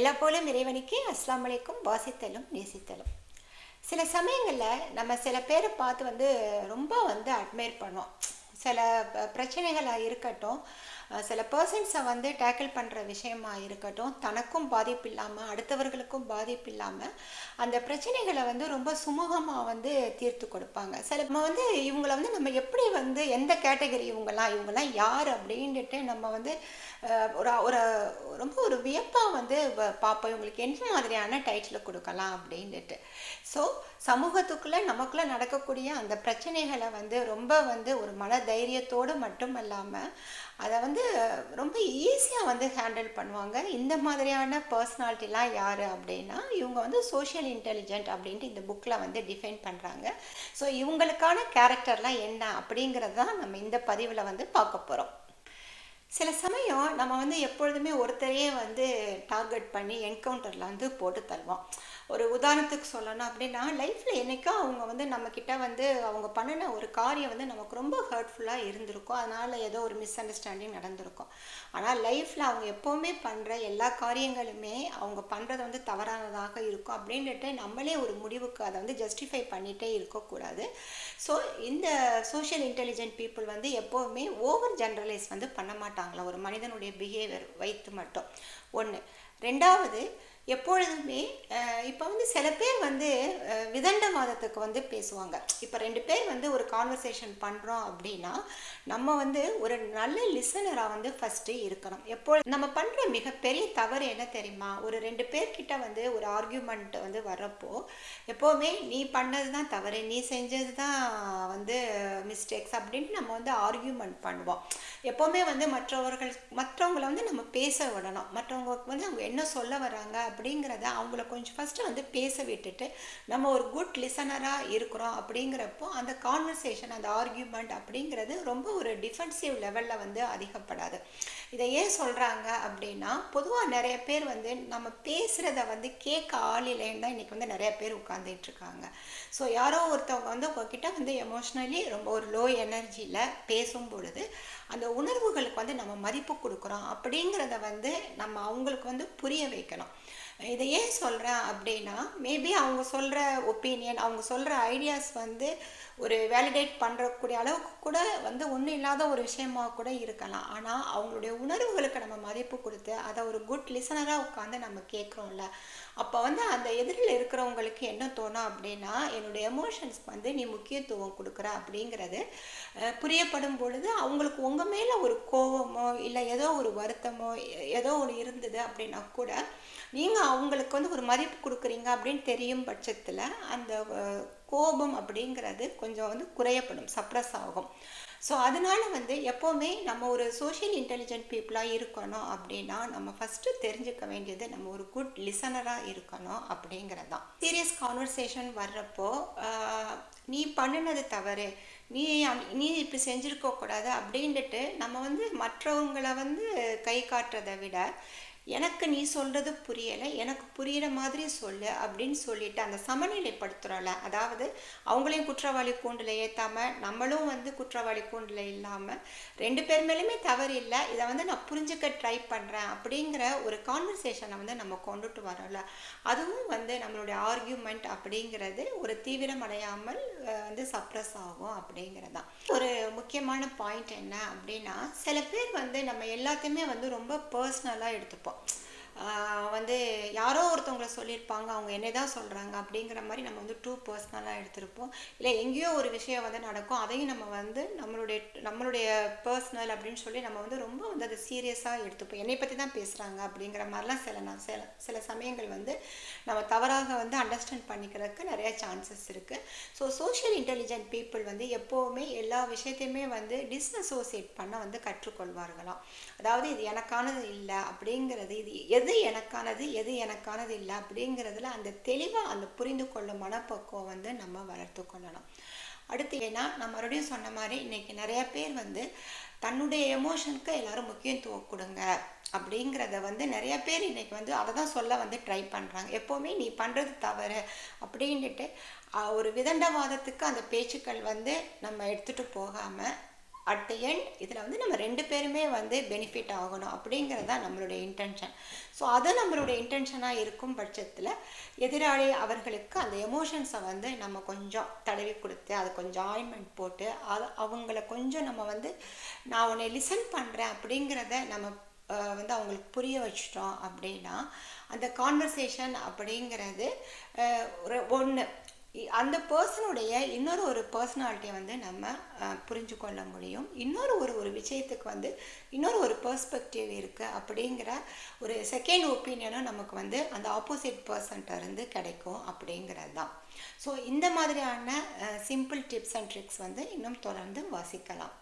எல்லா போலும் இறைவனுக்கே அஸ்லாம் வலைக்கும் வாசித்தலும் நேசித்தலும். சில சமயங்களில் நம்ம சில பேரை பார்த்து வந்து ரொம்ப வந்து அட்மையர் பண்ணோம். சில பிரச்சனைகளாக இருக்கட்டும் சில பர்சன்ஸை வந்து டேக்கிள் பண்ணுற விஷயமா இருக்கட்டும் தனக்கும் பாதிப்பு இல்லாமல் அடுத்தவர்களுக்கும் பாதிப்பு இல்லாமல் அந்த பிரச்சனைகளை வந்து ரொம்ப சுமூகமாக வந்து தீர்த்து கொடுப்பாங்க. சில நம்ம வந்து இவங்களை வந்து நம்ம எப்படி வந்து எந்த கேட்டகரி இவங்கெல்லாம் இவங்கெல்லாம் யார் அப்படின்ட்டு நம்ம வந்து ஒரு ஒரு ரொம்ப ஒரு வியப்பாக வந்து பார்ப்போம். இவங்களுக்கு என்ன மாதிரியான டைட்டில் கொடுக்கலாம் அப்படின்ட்டு ஸோ சமூகத்துக்குள்ளே நமக்குள்ளே நடக்கக்கூடிய அந்த பிரச்சனைகளை வந்து ரொம்ப வந்து ஒரு மன தைரியத்தோடு மட்டும் இல்லாமல் அதை வந்து ரொம்ப ஈஸியாக வந்து ஹேண்டில் பண்ணுவாங்க. இந்த மாதிரியான பர்சனாலிட்டிலாம் யார் அப்படின்னா இவங்க வந்து சோஷியல் இன்டெலிஜென்ட் அப்படின்ட்டு இந்த புக்கில் வந்து டிஃபைன் பண்ணுறாங்க ஸோ இவங்களுக்கான கேரக்டர்லாம் என்ன அப்படிங்கிறது தான் நம்ம இந்த பதிவில் வந்து பார்க்க போகிறோம் சில சமயம் நம்ம வந்து எப்பொழுதுமே ஒருத்தரையே வந்து டார்கெட் பண்ணி என்கவுண்டரில் வந்து போட்டு தருவோம் ஒரு உதாரணத்துக்கு சொல்லணும் அப்படின்னா லைஃப்பில் என்றைக்கும் அவங்க வந்து நம்மக்கிட்ட வந்து அவங்க பண்ணின ஒரு காரியம் வந்து நமக்கு ரொம்ப ஹர்ட்ஃபுல்லாக இருந்திருக்கும். அதனால் ஏதோ ஒரு மிஸ் அண்டர்ஸ்டாண்டிங் நடந்திருக்கும். ஆனால் லைஃப்பில் அவங்க எப்போவுமே பண்ணுற எல்லா காரியங்களுமே அவங்க பண்ணுறது வந்து தவறானதாக இருக்கும் அப்படின்ட்டு நம்மளே ஒரு முடிவுக்கு அதை வந்து ஜஸ்டிஃபை பண்ணிகிட்டே இருக்கக்கூடாது. ஸோ இந்த சோஷியல் இன்டெலிஜென்ட் பீப்புள் வந்து எப்போவுமே ஓவர் ஜென்ரலைஸ் வந்து பண்ண மாட்டாங்களா? ஒரு மனிதனுடைய பிஹேவியர் வைத்து மட்டும். ஒன்று ரெண்டாவது எப்பொழுதுமே இப்போ வந்து சில பேர் வந்து விதண்ட விதண்டவாதத்துக்கு வந்து பேசுவாங்க. இப்போ ரெண்டு பேர் வந்து ஒரு கான்வர்சேஷன் பண்ணுறோம் அப்படின்னா நம்ம வந்து ஒரு நல்ல லிசனராக வந்து ஃபஸ்ட்டு இருக்கணும். எப்போ நம்ம பண்ணுற மிகப்பெரிய தவறு என்ன தெரியுமா? ஒரு ரெண்டு பேர்கிட்ட வந்து ஒரு ஆர்கியூமெண்ட் வந்து வர்றப்போ எப்போவுமே நீ பண்ணது தான் தவறு நீ செஞ்சது தான் வந்து மிஸ்டேக்ஸ் அப்படின்ட்டு நம்ம வந்து ஆர்கியூமெண்ட் பண்ணுவோம். எப்போவுமே வந்து மற்றவர்கள் மற்றவங்கள வந்து நம்ம பேச விடணும். மற்றவங்களுக்கு வந்து அவங்க என்ன சொல்ல வராங்க அப்படிங்கிறத அவங்கள கொஞ்சம் ஃபஸ்ட்டு வந்து பேச விட்டுட்டு நம்ம ஒரு குட் லிசனராக இருக்கிறோம் அப்படிங்கிறப்போ அந்த கான்வர்சேஷன் அந்த ஆர்கியூமெண்ட் அப்படிங்கிறது ரொம்ப ஒரு டிஃபென்சிவ் லெவலில் வந்து அதிகப்படாது. இதை ஏன் சொல்கிறாங்க அப்படின்னா பொதுவாக நிறைய பேர் வந்து நம்ம பேசுகிறத வந்து கேட்க ஆள் இல்லைன்னு தான் இன்றைக்கி வந்து நிறைய பேர் உட்காந்துட்டு இருக்காங்க. ஸோ யாரோ ஒருத்தவங்க வந்து உங்ககிட்ட வந்து எமோஷ்னலி ரொம்ப ஒரு லோ எனர்ஜியில் பேசும் பொழுது அந்த உணர்வுகளுக்கு வந்து நம்ம மதிப்பு கொடுக்குறோம் அப்படிங்கிறத வந்து நம்ம அவங்களுக்கு வந்து புரிய வைக்கணும். இதை ஏன் சொல்கிறேன் அப்படின்னா மேபி அவங்க சொல்கிற ஒப்பீனியன் அவங்க சொல்கிற ஐடியாஸ் வந்து ஒரு வேலிடேட் பண்ணுறக்கூடிய அளவுக்கு கூட வந்து ஒன்றும் இல்லாத ஒரு விஷயமா கூட இருக்கலாம். ஆனால் அவங்களுடைய உணர்வுகளுக்கு நம்ம மதிப்பு கொடுத்து அதை ஒரு குட் லிசனராக உட்காந்து நம்ம கேட்குறோம்ல. அப்போ வந்து அந்த எதிரில் இருக்கிறவங்களுக்கு என்ன தோணும் அப்படின்னா என்னுடைய எமோஷன்ஸ்க்கு வந்து நீ முக்கியத்துவம் கொடுக்குற அப்படிங்கிறது புரியப்படும் பொழுது அவங்களுக்கு உங்கள் மேலே ஒரு கோவமோ இல்லை ஏதோ ஒரு வருத்தமோ எ- ஏதோ ஒன்று இருந்தது அப்படின்னா கூட நீங்கள் அவங்களுக்கு வந்து ஒரு மதிப்பு கொடுக்குறீங்க அப்படின்னு தெரியும் பட்சத்தில் அந்த கோபம் அப்படிங்கிறது கொஞ்சம் வந்து குறையப்படும் சப்ரஸ் ஆகும். ஸோ அதனால வந்து எப்போவுமே நம்ம ஒரு சோஷியல் இன்டெலிஜென்ட் பீப்புளாக இருக்கணும் அப்படின்னா நம்ம ஃபஸ்ட்டு தெரிஞ்சுக்க வேண்டியது நம்ம ஒரு குட் லிசனராக இருக்கணும் அப்படிங்கிறது தான் சீரியஸ் கான்வர்சேஷன் வர்றப்போ நீ பண்ணினது தவறு நீ நீ இப்படி செஞ்சுருக்கக்கூடாது அப்படின்ட்டு நம்ம வந்து மற்றவங்களை வந்து கை காட்டுறதை விட எனக்கு நீ சொல்கிறது புரியலை எனக்கு புரியிற மாதிரி சொல்லு அப்படின்னு சொல்லிட்டு அந்த சமநிலைப்படுத்துகிறோம்ல அதாவது அவங்களையும் குற்றவாளி கூண்டில் ஏற்றாமல் நம்மளும் வந்து குற்றவாளி கூண்டில் இல்லாமல் ரெண்டு பேர் மேலேயுமே தவறு இல்லை இதை வந்து நான் புரிஞ்சுக்க ட்ரை பண்ணுறேன் அப்படிங்கிற ஒரு கான்வர்சேஷனை வந்து நம்ம கொண்டுட்டு வரோம்ல. அதுவும் வந்து நம்மளுடைய ஆர்கியூமெண்ட் அப்படிங்கிறது ஒரு தீவிரம் அடையாமல் வந்து சப்ரஸ் ஆகும் அப்படிங்கிறது தான் ஒரு முக்கியமான பாயிண்ட் என்ன அப்படின்னா சில பேர் வந்து நம்ம எல்லாத்தையுமே வந்து ரொம்ப பர்சனலாக எடுத்துப்போம். வந்து யாரோ ஒருத்தவங்கள சொல்லியிருப்பாங்க அவங்க என்ன தான் சொல்கிறாங்க அப்படிங்கிற மாதிரி நம்ம வந்து டூ பர்சனலாக எடுத்திருப்போம். இல்லை எங்கேயோ ஒரு விஷயம் வந்து நடக்கும் அதையும் நம்ம வந்து நம்மளுடைய நம்மளுடைய பர்சனல் அப்படின்னு சொல்லி நம்ம வந்து ரொம்ப வந்து அதை சீரியஸாக எடுத்துப்போம். என்னை பற்றி தான் பேசுகிறாங்க அப்படிங்கிற மாதிரிலாம் சில நான் சில சில சமயங்கள் வந்து நம்ம தவறாக வந்து அண்டர்ஸ்டாண்ட் பண்ணிக்கிறதுக்கு நிறைய சான்சஸ் இருக்குது ஸோ சோஷியல் இன்டெலிஜென்ட் பீப்புள் வந்து எப்போவுமே எல்லா விஷயத்தையுமே வந்து டிஸ்அசோசியேட் பண்ண வந்து கற்றுக்கொள்வார்களாம். அதாவது இது எனக்கானது இல்லை அப்படிங்கிறது இது எது எனக்கானது எது எனக்கானது இல்லை அப்படிங்கிறதுல அந்த தெளிவாக அந்த புரிந்து கொள்ளும் மனப்பக்குவம் வந்து நம்ம வளர்த்து கொள்ளணும். அடுத்து ஏன்னா நான் மறுபடியும் சொன்ன மாதிரி இன்னைக்கு நிறைய பேர் வந்து தன்னுடைய எமோஷனுக்கு எல்லாரும் முக்கியத்துவம் கொடுங்க அப்படிங்கிறத வந்து நிறைய பேர் இன்னைக்கு வந்து அதை தான் சொல்ல வந்து ட்ரை பண்ணுறாங்க எப்போவுமே நீ பண்ணுறது தவறு அப்படின்ட்டு ஒரு விதண்டவாதத்துக்கு அந்த பேச்சுக்கள் வந்து நம்ம எடுத்துகிட்டு போகாமல் அட் தி எண்ட் இதில் வந்து நம்ம ரெண்டு பேருமே வந்து பெனிஃபிட் ஆகணும் அப்படிங்கிறது தான் நம்மளுடைய இன்டென்ஷன் ஸோ அது நம்மளுடைய இன்டென்ஷனாக இருக்கும் பட்சத்தில் எதிராளி அவர்களுக்கு அந்த எமோஷன்ஸை வந்து நம்ம கொஞ்சம் தடவி கொடுத்து அதை கொஞ்சம் ஆயின்மெண்ட் போட்டு அது அவங்கள கொஞ்சம் நம்ம வந்து நான் உன்னை லிசன் பண்ணுறேன் அப்படிங்கிறத நம்ம வந்து அவங்களுக்கு புரிய வச்சிட்டோம் அப்படின்னா அந்த கான்வர்சேஷன் அப்படிங்கிறது ஒரு ஒன்று அந்த பர்சனுடைய இன்னொரு ஒரு பர்சனாலிட்டியை வந்து நம்ம புரிஞ்சு கொள்ள முடியும். இன்னொரு ஒரு ஒரு விஷயத்துக்கு வந்து இன்னொரு ஒரு பர்ஸ்பெக்டிவ் இருக்குது அப்படிங்கிற ஒரு செகண்ட் ஒப்பீனியனும் நமக்கு வந்து அந்த ஆப்போசிட் பர்சன்ட்ட இருந்து கிடைக்கும் அப்படிங்கிறது தான். ஸோ இந்த மாதிரியான சிம்பிள் டிப்ஸ் அண்ட் ட்ரிக்ஸ் வந்து இன்னும் தொடர்ந்து வாசிக்கலாம்.